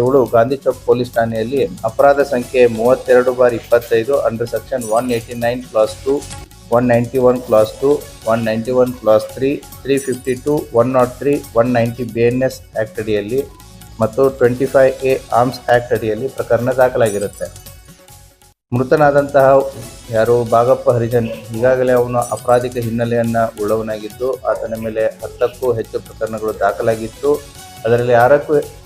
ಇವಳು ಗಾಂಧಿ ಚೌಕ್ ಪೊಲೀಸ್ ಠಾಣೆಯಲ್ಲಿ ಅಪರಾಧ ಸಂಖ್ಯೆ ಮೂವತ್ತೆರಡು ಬಾರ್ ಇಪ್ಪತ್ತೈದು under section one eighty nine clause two one ninety one clause two one ninety one clause three three fifty two one not three one ninety B N S act ಅಡಿಯಲ್ಲಿ ಮತ್ತು twenty five A arms act ಅಡಿಯಲ್ಲಿ ಪ್ರಕರಣ ದಾಖಲಾಗಿರುತ್ತೆ. ಮೃತನಾದಂತಹ ಯಾರು ಬಾಗಪ್ಪ ಹರಿಜನ್ ಈಗಾಗಲೇ ಅವನು ಅಪರಾಧಿಕ ಹಿನ್ನೆಲೆಯನ್ನು ಉಳ್ಳವನಾಗಿದ್ದು, ಆತನ ಮೇಲೆ ಹತ್ತಕ್ಕೂ ಹೆಚ್ಚು ಪ್ರಕರಣಗಳು ದಾಖಲಾಗಿತ್ತು. ಅದರಲ್ಲಿ ಆರಕ್ಕೂ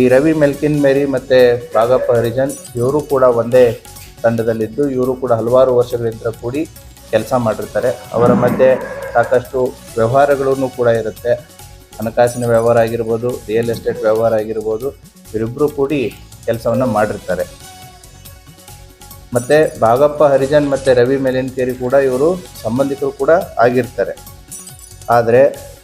ಈ ರವಿ ಮೆಲ್ಕಿನ್ ಮೇರಿ ಮತ್ತು ರಾಘಪ್ಪ ಹರಿಜನ್, ಇವರು ಕೂಡ ಒಂದೇ ತಂಡದಲ್ಲಿದ್ದು, ಇವರು ಕೂಡ ಹಲವಾರು ವರ್ಷಗಳಿಂದ ಕೂಡಿ ಕೆಲಸ ಮಾಡಿರ್ತಾರೆ. ಅವರ ಮಧ್ಯೆ ಸಾಕಷ್ಟು ವ್ಯವಹಾರಗಳೂ ಕೂಡ ಇರುತ್ತೆ. ಹಣಕಾಸಿನ ವ್ಯವಹಾರ ಆಗಿರ್ಬೋದು, ರಿಯಲ್ ಎಸ್ಟೇಟ್ ವ್ಯವಹಾರ ಆಗಿರ್ಬೋದು ಇವರಿಬ್ಬರು ಕೂಡಿ ಕೆಲಸವನ್ನು ಮಾಡಿರ್ತಾರೆ. ಮತ್ತು ಭಾಗಪ್ಪ ಹರಿಜನ್ ಮತ್ತು ರವಿ ಮೆಲಿನ್ಕೇರಿ ಕೂಡ ಇವರು ಸಂಬಂಧಿಕರು ಕೂಡ ಆಗಿರ್ತಾರೆ. ಆದರೆ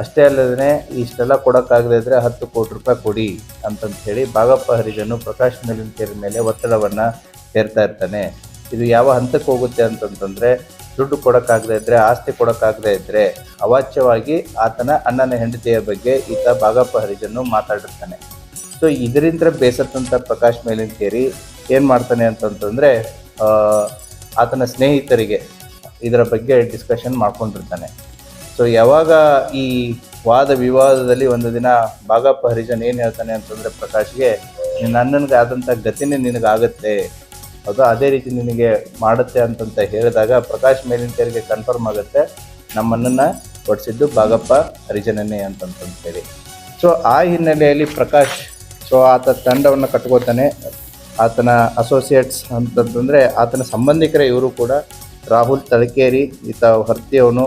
ಅಷ್ಟೇ ಅಲ್ಲದೇ ಇಷ್ಟೆಲ್ಲ ಕೊಡೋಕ್ಕಾಗದೇ ಇದ್ರೆ ಹತ್ತು ಕೋಟಿ ರೂಪಾಯಿ ಕೊಡಿ ಅಂತಂತ ಹೇಳಿ ಬಾಗಪ್ಪ ಹರಿಜನು ಪ್ರಕಾಶ್ ಮೇಲಿನ ಮೇಲೆ ಒತ್ತಡವನ್ನು ಹೇರ್ತಾ ಇರ್ತಾನೆ. ಇದು ಯಾವ ಹಂತಕ್ಕೆ ಹೋಗುತ್ತೆ ಅಂತಂತಂದರೆ ದುಡ್ಡು ಕೊಡೋಕ್ಕಾಗದೇ ಇದ್ದರೆ ಆಸ್ತಿ ಕೊಡೋಕ್ಕಾಗದೇ ಇದ್ದರೆ ಅವಾಚ್ಯವಾಗಿ ಆತನ ಅಣ್ಣನ ಹೆಂಡತಿಯ ಬಗ್ಗೆ ಈತ ಬಾಗಪ್ಪ ಹರಿಜನ್ನು ಮಾತಾಡಿರ್ತಾನೆ. ಸೊ ಇದರಿಂದ ಬೇಸತ್ತಂಥ ಪ್ರಕಾಶ್ ಮೇಲಿನ ಕೇರಿ ಏನು ಮಾಡ್ತಾನೆ ಅಂತಂತಂದರೆ ಆತನ ಸ್ನೇಹಿತರಿಗೆ ಇದರ ಬಗ್ಗೆ ಡಿಸ್ಕಷನ್ ಮಾಡ್ಕೊಂಡಿರ್ತಾನೆ. ಸೊ ಯಾವಾಗ ಈ ವಾದ ವಿವಾದದಲ್ಲಿ ಒಂದು ದಿನ ಬಾಗಪ್ಪ ಹರಿಜನ್ ಏನು ಹೇಳ್ತಾನೆ ಅಂತಂದರೆ ಪ್ರಕಾಶ್ಗೆ, ನಿನ್ನ ಅಣ್ಣನಿಗೆ ಆದಂಥ ಗತಿನೇ ನಿನಗಾಗುತ್ತೆ. ಅದು ಅದೇ ರೀತಿ ನಿನಗೆ ಮಾಡುತ್ತೆ ಅಂತಂತ ಹೇಳಿದಾಗ ಪ್ರಕಾಶ್ ಮೇಲಿನ ತೆರಿಗೆ ಕನ್ಫರ್ಮ್ ಆಗುತ್ತೆ ನಮ್ಮಣ್ಣನ ಹೊಡಿಸಿದ್ದು ಬಾಗಪ್ಪ ಹರಿಜನನೇ ಅಂತಂತ ಹೇಳಿ. ಸೊ ಆ ಹಿನ್ನೆಲೆಯಲ್ಲಿ ಪ್ರಕಾಶ್ ಸೊ ಆತ ತಂಡವನ್ನು ಕಟ್ಕೋತಾನೆ. ಆತನ ಅಸೋಸಿಯೇಟ್ಸ್ ಅಂತಂತಂದರೆ ಆತನ ಸಂಬಂಧಿಕರ ಇವರು ಕೂಡ. ರಾಹುಲ್ ತಳಕೇರಿ ಈತ ಹೊರ್ತಿಯವನು.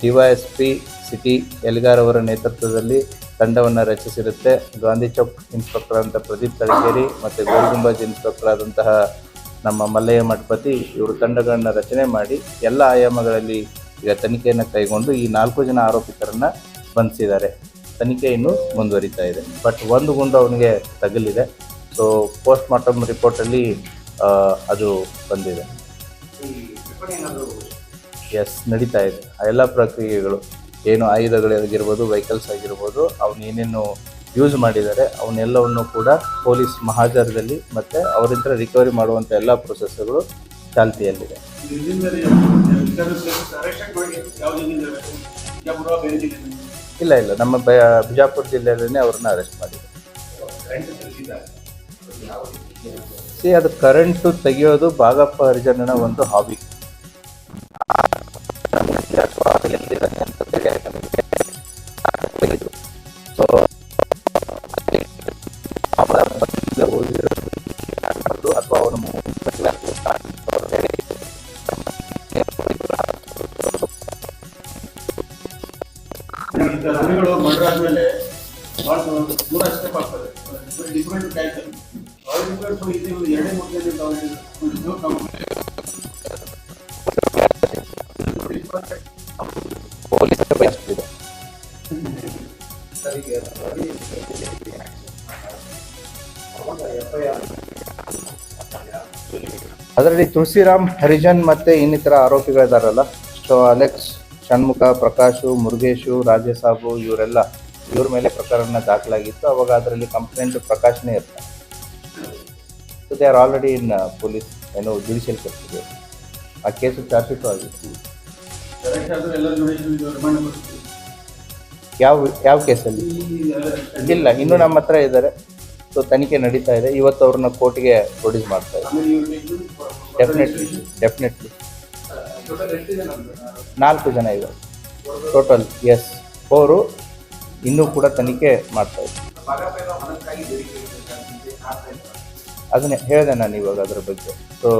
D Y S P city Elgar ಅವರ ನೇತೃತ್ವದಲ್ಲಿ ತಂಡವನ್ನು ರಚಿಸಿರುತ್ತೆ. ಗಾಂಧಿ ಚೌಕ್ ಇನ್ಸ್ಪೆಕ್ಟರ್ ಅಂತ ಪ್ರದೀಪ್ ತಳಕೇರಿ ಮತ್ತು ಗೋಲ್ಗುಂಬಾಜ್ ಇನ್ಸ್ಪೆಕ್ಟರ್ ಆದಂತಹ ನಮ್ಮ ಮಲ್ಲಯ್ಯ ಮಠಪತಿ ಇವರು ತಂಡಗಳನ್ನು ರಚನೆ ಮಾಡಿ ಎಲ್ಲ ಆಯಾಮಗಳಲ್ಲಿ ಈಗ ತನಿಖೆಯನ್ನು ಕೈಗೊಂಡು ಈ ನಾಲ್ಕು ಜನ ಆರೋಪಿತರನ್ನು ಬಂಧಿಸಿದ್ದಾರೆ. ತನಿಖೆ ಇನ್ನೂ ಮುಂದುವರಿತಾ ಇದೆ. ಬಟ್ ಒಂದು ಗುಂಡು ಅವನಿಗೆ ತಗಲಿದೆ. ಸೊ ಪೋಸ್ಟ್ ಮಾರ್ಟಮ್ ರಿಪೋರ್ಟಲ್ಲಿ ಅದು ಬಂದಿದೆ. ಎಸ್ ನಡೀತಾ ಇದೆ. ಆ ಎಲ್ಲ ಪ್ರಕ್ರಿಯೆಗಳು, ಏನು ಆಯುಧಗಳಾಗಿರ್ಬೋದು ವೆಹಿಕಲ್ಸ್ ಆಗಿರ್ಬೋದು, ಅವ್ನ ಏನೇನು ಯೂಸ್ ಮಾಡಿದ್ದಾರೆ ಅವನ್ನೆಲ್ಲವನ್ನು ಕೂಡ ಪೊಲೀಸ್ ಮಹಾಜಾರದಲ್ಲಿ ಮತ್ತು ಅವರಿಂದ ರಿಕವರಿ ಮಾಡುವಂಥ ಎಲ್ಲ ಪ್ರೊಸೆಸ್ಗಳು ಚಾಲ್ತಿಯಲ್ಲಿದೆ. ಇಲ್ಲ ಇಲ್ಲ. ನಮ್ಮ ಬಿಜಾಪುರ ಜಿಲ್ಲೆಯಲ್ಲೇ ಅವ್ರನ್ನ ಅರೆಸ್ಟ್ ಮಾಡಿದ್ದಾರೆ. ಸಿ ಅದು ಕರೆಂಟು ತೆಗೆಯೋದು ಭಾಗಪ್ಪ ಹರಿಜನನ ಒಂದು ಹಾಬಿ ಸೊ ಅಥವಾ ಅವನು ರವಿಗಳು ಮರ್ಡರ್ ಮೇಲೆ ಭಾಳ ದೂರ ಸ್ಟೆಪ್ ಆಗ್ತದೆ ಡಿಫ್ರೆಂಟ್ ಕ್ಯಾರೆಕ್ಟರ್ ಸೊ ಎರಡೇ ಮುಖ್ಯ ಬಯಸ್ತಿದೆ ಅದರಲ್ಲಿ ತುಳಸಿರಾಮ್, ಹರಿಜನ್ ಮತ್ತೆ ಇನ್ನಿತರ ಆರೋಪಿಗಳಿದಾರಲ್ಲ? ಸೊ, ಅಲೆಕ್ಸ್, ಷಣ್ಮುಖ, ಪ್ರಕಾಶು, ಮುರುಗೇಶು, ರಾಜಸಾಬು, ಇವರೆಲ್ಲ ಇವ್ರ ಮೇಲೆ ಪ್ರಕರಣ ದಾಖಲಾಗಿತ್ತು. ಅವಾಗ ಅದರಲ್ಲಿ ಕಂಪ್ಲೇಂಟ್ ಪ್ರಕಾಶ್ನೇ ಇರ್ತಾರೆ so they are already in police ಏನೋ ಜುಡಿಷಿಯಲ್ ಕಸ್ಟಡಿ ಆ ಕೇಸು ಚಾರ್ಜ್ ಆಗಿತ್ತು. ಯಾವ ಯಾವ ಕೇಸಲ್ಲಿ? ಇಲ್ಲ, ಇನ್ನೂ ನಮ್ಮ ಹತ್ರ ಇದ್ದಾರೆ. ಸೊ ತನಿಖೆ ನಡೀತಾ ಇದೆ. ಇವತ್ತು ಅವ್ರನ್ನ ಕೋರ್ಟ್ಗೆ ಪ್ರೊಡ್ಯೂಸ್ ಮಾಡ್ತಾ ಇದ್ದಾರೆ. ಡೆಫಿನೆಟ್ಲಿ ಡೆಫಿನೆಟ್ಲಿ ನಾಲ್ಕು ಜನ ಇದ್ದಾರೆ. ಟೋಟಲ್ ಎಸ್ ಅವರು ಇನ್ನೂ ಕೂಡ ತನಿಖೆ ಮಾಡ್ತಾ ಇದ್ದಾರೆ. ಅದನ್ನೇ ಹೇಳಿದೆ ನಾನು ಇವಾಗ ಅದ್ರ ಬಗ್ಗೆ. ಸೊ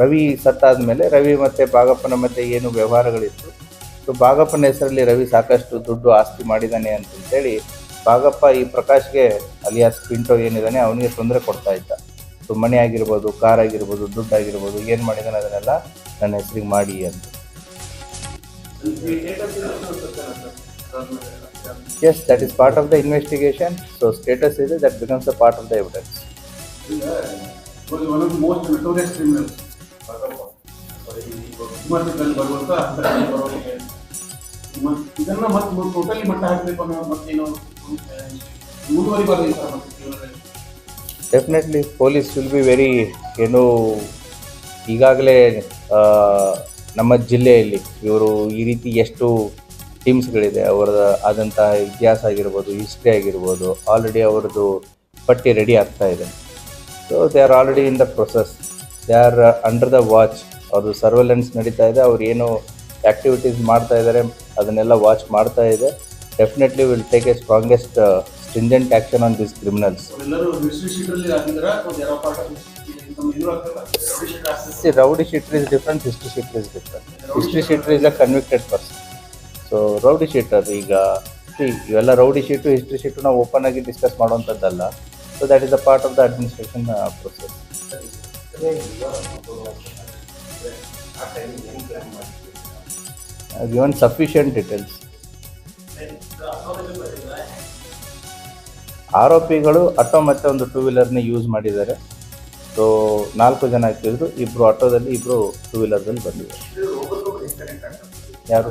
ರವಿ ಸತ್ತಾದ್ಮೇಲೆ ರವಿ ಮತ್ತೆ ಬಾಗಪ್ಪನ ಮತ್ತೆ ಏನು ವ್ಯವಹಾರಗಳಿತ್ತು? ಸೊ ಬಾಗಪ್ಪನ ಹೆಸರಲ್ಲಿ ರವಿ ಸಾಕಷ್ಟು ದುಡ್ಡು ಆಸ್ತಿ ಮಾಡಿದ್ದಾನೆ ಅಂತಂತೇಳಿ ಬಾಗಪ್ಪ ಈ ಪ್ರಕಾಶ್ಗೆ ಅಲಿಯಾಸ್ ಪಿಂಟೋ ಏನಿದ್ದಾನೆ ಅವನಿಗೆ ತೊಂದರೆ ಕೊಡ್ತಾ ಇದ್ದ. ಸೊ ಮನೆ ಆಗಿರ್ಬೋದು, ಕಾರ್ ಆಗಿರ್ಬೋದು, ದುಡ್ಡು ಆಗಿರ್ಬೋದು, ಏನು ಮಾಡಿದಾನೆ ಅದನ್ನೆಲ್ಲ ನನ್ನ ಹೆಸರಿಗೆ ಮಾಡಿ ಅಂತ. Yes that is part of the investigation so status ಇದೆ that becomes a part of the evidence was one of the most notorious criminals. ಇದನ್ನ ಮತ್ತೆ ಟೋಟಲಿ ಮಟ್ಟ ಹಾಕಬೇಕು ಅನ್ನೋ ಮತ್ತೇನು ಮುಂದುವರಿಬಾರ್ದು definitely police will be very ಏನು ಈಗಾಗಲೇ ನಮ್ಮ ಜಿಲ್ಲೆಯಲ್ಲಿ ಇವರು ಈ ರೀತಿ ಎಷ್ಟು ಟೀಮ್ಸ್ಗಳಿದೆ ಅವರದ ಆದಂತಹ ಇತಿಹಾಸ ಆಗಿರ್ಬೋದು ಹಿಸ್ಟ್ರಿ ಆಗಿರ್ಬೋದು ಆಲ್ರೆಡಿ ಅವರದ್ದು ಪಟ್ಟಿ ರೆಡಿ ಆಗ್ತಾ ಇದೆ. So they are already in the process they are under the watch ಅವ್ರದ್ದು ಸರ್ವೆಲೆನ್ಸ್ ನಡೀತಾ ಇದೆ. ಅವ್ರು ಏನು ಆ್ಯಕ್ಟಿವಿಟೀಸ್ ಮಾಡ್ತಾ ಇದ್ದಾರೆ ಅದನ್ನೆಲ್ಲ ವಾಚ್ ಮಾಡ್ತಾ ಇದೆ. Definitely will take a strongest stringent action on this criminals see rowdy sheet is different history sheeter is different history sheeter is a convicted person is a convicted person. So rowdy sheeter ಈಗ ಇವೆಲ್ಲ rowdy sheet history sheet ನಾವು open ಆಗಿ discuss ಮಾಡುವಂಥದ್ದಲ್ಲ so a part of part of the process. Process given sufficient details. ಆರೋಪಿಗಳು auto ಮತ್ತೆ ಒಂದು two ವೀಲರ್ನ use ಮಾಡಿದ್ದಾರೆ ಸೊ ನಾಲ್ಕು ಜನ ಆಗ್ತಿದ್ರು ಇಬ್ರು ಆಟೋದಲ್ಲಿ ಇಬ್ರು ಟೂ ವೀಲರ್ದಲ್ಲಿ ಬಂದಿದ್ದಾರೆ ಯಾರು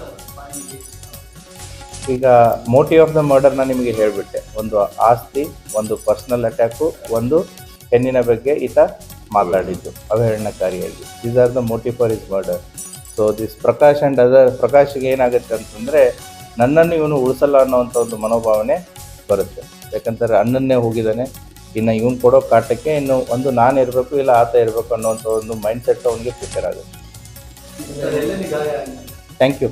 ಈಗ ಮೋಟಿವ್ ಆಫ್ ದ ಮರ್ಡರ್ನ ನಿಮಗೆ ಹೇಳಿಬಿಟ್ಟೆ. ಒಂದು ಆಸ್ತಿ, ಒಂದು ಪರ್ಸನಲ್ ಅಟ್ಯಾಕು ಒಂದು ಹೆಣ್ಣಿನ ಬಗ್ಗೆ ಈತ ಮಾತಾಡಿದ್ದು, ಅವಹೇಳನಕಾರಿಯಾಗಿ. These are the motive for his murder so this Prakash and other ಪ್ರಕಾಶ್ಗೆ ಏನಾಗುತ್ತೆ ಅಂತಂದರೆ, ನನ್ನನ್ನು ಇವನು ಉಳಿಸಲ್ಲ ಅನ್ನೋವಂಥ ಒಂದು ಮನೋಭಾವನೆ ಬರುತ್ತೆ. ಯಾಕಂತಾರೆ ಅಣ್ಣನ್ನೇ ಹೋಗಿದ್ದಾನೆ. ಇನ್ನು ಇವನು ಕೊಡೋ ಕಾಟಕ್ಕೆ ಇನ್ನು ಒಂದು ನಾನು ಇರಬೇಕು, ಇಲ್ಲ ಆತ ಇರಬೇಕು ಅನ್ನೋವಂಥ ಒಂದು ಮೈಂಡ್ ಸೆಟ್ ಅವನಿಗೆ ಪ್ರಿಪೇರ್ ಆಗುತ್ತೆ. Thank you